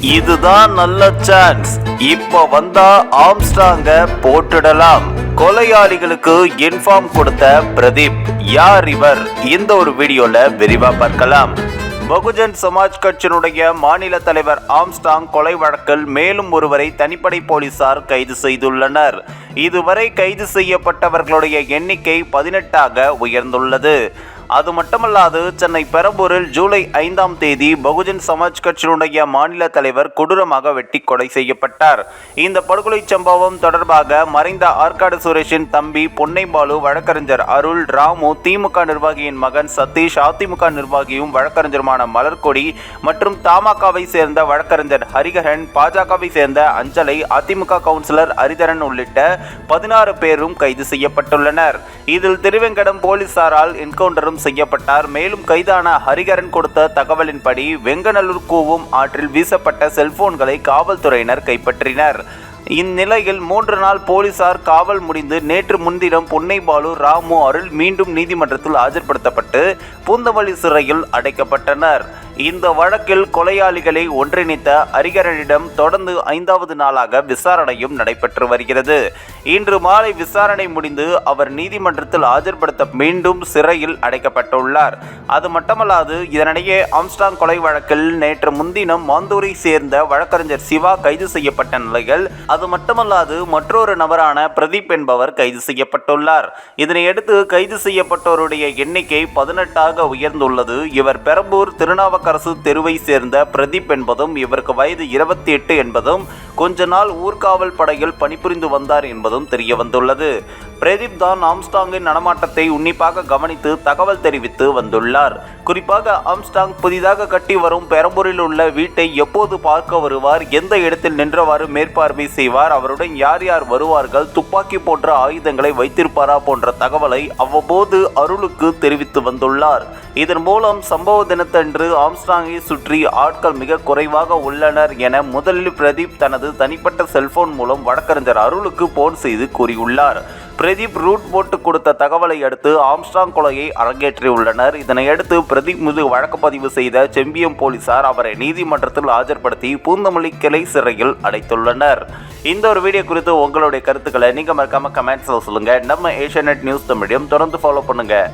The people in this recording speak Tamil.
இதுதான் நல்ல சான்ஸ் இப்ப வந்தா ஆம்ஸ்டாங்க போட்டுடலாம். கொலையாளிகளுக்கு இன்ஃபார்ம் கொடுத்த பிரதீப் யார் இவர்? இந்த ஒரு வீடியோல விரிவா பார்க்கலாம். பகுஜன் சமாஜ் கட்சியினுடைய மாநில தலைவர் ஆம்ஸ்டாங் கொலை வழக்கில் மேலும் ஒருவரை தனிப்படை போலீசார் கைது செய்துள்ளனர். இதுவரை கைது செய்யப்பட்டவர்களுடைய எண்ணிக்கை பதினெட்டாக உயர்ந்துள்ளது. அது மட்டுமல்லாது சென்னை பெரம்பூரில் ஜூலை ஐந்தாம் தேதி பகுஜன் சமாஜ் கட்சியினுடைய மாநில தலைவர் கொடூரமாக வெட்டி கொலை செய்யப்பட்டார். இந்த படுகொலை சம்பவம் தொடர்பாக மறைந்த ஆற்காடு சுரேஷின் தம்பி பொன்னைபாலு வழக்கறிஞர் அருள் ராமு திமுக நிர்வாகியின் மகன் சதீஷ் அதிமுக நிர்வாகியும் வழக்கறிஞருமான மலர்கொடி மற்றும் தமாகவை சேர்ந்த வழக்கறிஞர் ஹரிகரன் பாஜகவை சேர்ந்த அஞ்சலை அதிமுக கவுன்சிலர் ஹரிதரன் உள்ளிட்ட பதினாறு பேரும் கைது செய்யப்பட்டுள்ளனர். இதில் திருவெங்கடம் போலீசாரால் என்கவுண்டரும் செய்யப்பட்டார். மேலும் கைதான ஹரிகரன் கொடுத்த தகவலின்படி வெங்கநல்லூர் கூவும் ஆற்றில் வீசப்பட்ட செல்போன்களை காவல்துறையினர் கைப்பற்றினர். இந்நிலையில் மூன்று நாள் போலீசார் காவல் முடிந்து நேற்று முன்தினம் பொன்னைபாலு ராமு அருள் மீண்டும் நீதிமன்றத்தில் ஆஜர்படுத்தப்பட்டு பூந்தமல்லி சிறையில் அடைக்கப்பட்டனர். இந்த வழக்கில் கொலையாளிகளை ஒன்றிணைத்த ஹரிகரனிடம் தொடர்ந்து ஐந்தாவது நாளாக விசாரணையும் நடைபெற்று வருகிறது. இன்று மாலை விசாரணை முடிந்து அவர் நீதிமன்றத்தில் ஆஜர்படுத்த மீண்டும் சிறையில் அடைக்கப்பட்டுள்ளார். அது மட்டுமல்லாது இதனிடையே ஆம்ஸ்டாங் கொலை வழக்கில் நேற்று முன்தினம் மாந்தூரை சேர்ந்த வழக்கறிஞர் சிவா கைது செய்யப்பட்ட நிலையில் அது மட்டுமல்லாது மற்றொரு நபரான பிரதீப் என்பவர் கைது செய்யப்பட்டுள்ளார். இதனையடுத்து கைது செய்யப்பட்டோருடைய எண்ணிக்கை பதினெட்டாக உயர்ந்துள்ளது. இவர் பெரம்பூர் பாப்பக்கரசு தெருவை சேர்ந்த பிரதீப் என்பதும் இவருக்கு வயது இருபத்தி எட்டு என்பதும் கொஞ்ச நாள் ஊர்காவல் படையில் பணிபுரிந்து வந்தார் என்பதும் தெரிய வந்துள்ளது பிரதீப் தான் ஆம்ஸ்டாங்கின் நடமாட்டத்தை உன்னிப்பாக கவனித்து தகவல் தெரிவித்து வந்துள்ளார். குறிப்பாக ஆம்ஸ்டாங் புதிதாக கட்டி வரும் பெரம்பூரில் உள்ள வீட்டை எப்போது பார்க்க வருவார் எந்த இடத்தில் நின்றவாறு மேற்பார்வை செய்வார் அவருடன் யார் யார் வருவார்கள் துப்பாக்கி போன்ற ஆயுதங்களை வைத்திருப்பாரா போன்ற தகவலை அவ்வப்போது அருளுக்கு தெரிவித்து வந்துள்ளார். இதன் மூலம் சம்பவ தினத்தன்று ஆம்ஸ்டாங்கை சுற்றி ஆட்கள் மிக குறைவாக உள்ளனர் என முதலில் பிரதீப் தனது தனிப்பட்ட செல்போன் மூலம் வழக்கறிஞர் அருளுக்கு போன் செய்து கூறியுள்ளார். பிரதீப் ரூட் போட்டு கொடுத்த தகவலை அடுத்து ஆம்ஸ்டாங் கொலையை அரங்கேற்றியுள்ளனர். இதனையடுத்து பிரதீப் மீது வழக்கு பதிவு செய்த செம்பியம் போலீசார் அவரை நீதிமன்றத்தில் ஆஜர்படுத்தி பூந்தமல்லி கிளை சிறையில் அடைத்துள்ளனர். இந்த ஒரு வீடியோ குறித்து உங்களுடைய கருத்துக்களை நீங்கள் மறக்காம கமெண்ட்ஸில் சொல்லுங்கள் நம்ம ஏஷியா நியூஸ் தமிழையும் தொடர்ந்து ஃபாலோ பண்ணுங்கள்